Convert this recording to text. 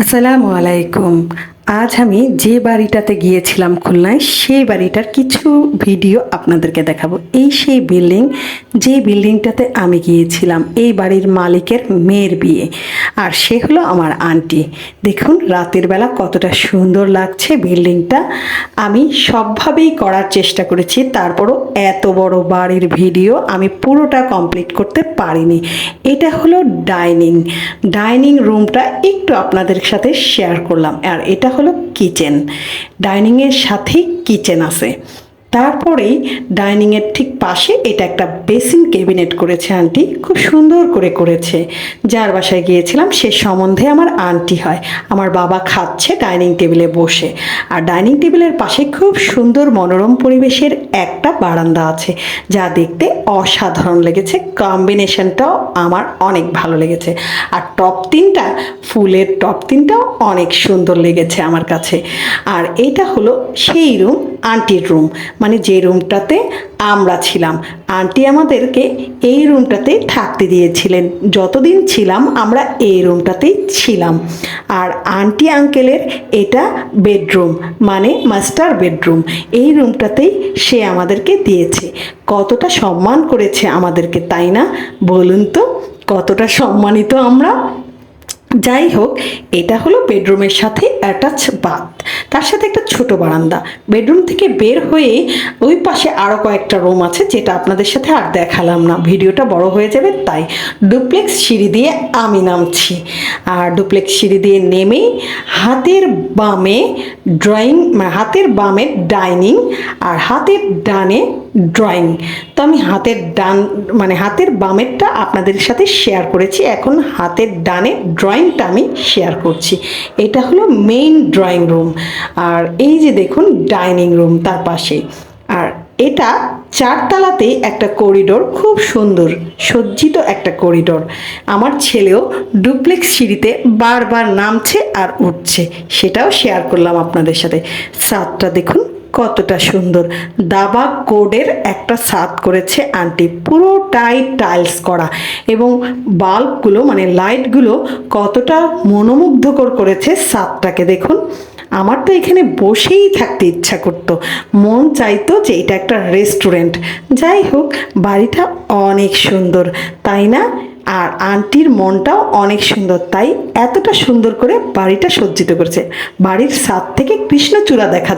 আসসালামু আলাইকুম। আজ আমি যে বাড়িটাতে গিয়েছিলাম খুলনায়, সেই বাড়িটার কিছু ভিডিও আপনাদেরকে দেখাবো। এই সেই বিল্ডিং, যে বিল্ডিংটাতে আমি গিয়েছিলাম, এই বাড়ির মালিকের মেয়ের বিয়ে। আর সে হলো আমার আন্টি। দেখুন, রাতের বেলা কতটা সুন্দর লাগছে বিল্ডিংটা। আমি সবভাবেই করার চেষ্টা করেছি, তারপরও এত বড় বাড়ির ভিডিও আমি পুরোটা কমপ্লিট করতে পারিনি। এটা হলো ডাইনিং। ডাইনিং রুমটা একটু আপনাদের সাথে শেয়ার করলাম। আর এটা হলো কিচেন ডাইনিংয়ের সাথেই কিচেন আছে। তারপরেই ডাইনিংয়ের ঠিক পাশে এটা একটা বেসিন ক্যাবিনেট করেছে আন্টি, খুব সুন্দর করে করেছে। যার বাসায় গিয়েছিলাম সে সম্বন্ধে আমার আন্টি হয়, আমার বাবা খাচ্ছে ডাইনিং টেবিলে বসে। আর ডাইনিং টেবিলের পাশে খুব সুন্দর মনোরম পরিবেশের একটা বারান্দা আছে, যা দেখতে অসাধারণ লেগেছে, কম্বিনেশনটাও আমার অনেক ভালো লেগেছে। আর টপ তিনটা, ফুলের টপ তিনটাও অনেক সুন্দর লেগেছে আমার কাছে। আর এটা হলো সেই রুম আন্টির রুম। মানে যে রুমটাতে আমরা ছিলাম। আন্টি আমাদেরকে এই রুমটাতে থাকতে দিয়েছিলেন। যতদিন ছিলাম, আমরা এই রুমটাতেই ছিলাম। আর আন্টি আঙ্কেলের এটা বেডরুম মানে মাস্টার বেডরুম। এই রুমটাতেই সে আমাদেরকে দিয়েছে। কতটা সম্মান করেছে আমাদেরকে, তাই না? বলুন তো, কতটা সম্মানিত আমরা? যাই হোক এটা হলো বেডরুমের সাথে অ্যাটাচ বাথ তার সাথে একটা ছোট বারান্দা। বেডরুম থেকে বের হয়ে ওই পাশে আরও কয়েকটা রুম আছে, যেটা আপনাদের সাথে আর দেখালাম না। ভিডিওটা বড় হয়ে যাবে, তাই ডুপ্লেক্স সিঁড়ি দিয়ে আমি নামছি। আর ডুপ্লেক্স সিঁড়ি দিয়ে নেমে হাতের বামে ড্রয়িং হাতের বামে ডাইনিং আর হাতের ডানে ড্রয়িং তো আমি হাতের ডান মানে হাতের বামেরটা আপনাদের সাথে শেয়ার করেছি। এখন হাতের ডানে ড্রয়িংটা আমি শেয়ার করছি। এটা হলো মেইন ড্রয়িং রুম আর এই যে দেখুন ডাইনিং রুম তার পাশে। আর এটা চারতলাতে একটা করিডোর খুব সুন্দর, সজ্জিত একটা করিডোর আমার ছেলেও ডুপ্লেক্স সিঁড়িতে বারবার নামছে আর উঠছে। সেটাও শেয়ার করলাম আপনাদের সাথে। ছাদটা দেখুন কতটা সুন্দর। দাবা কোডের একটা ছাদ করেছে আন্টি। পুরোটাই টাইলস করা এবং বাল্বগুলো মানে লাইটগুলো কতটা মনোমুগ্ধকর করেছে ছাদটাকে দেখুন। আমার তো এখানে বসেই থাকতে ইচ্ছা করতো। মন চাইতো যে এটা একটা রেস্টুরেন্ট। যাই হোক, বাড়িটা অনেক সুন্দর, তাই না? আর আন্টির মনটাও অনেক সুন্দর, তাই এতটা সুন্দর করে বাড়িটা সজ্জিত করেছে। বাড়ির ছাদ থেকে কৃষ্ণচূড়া দেখা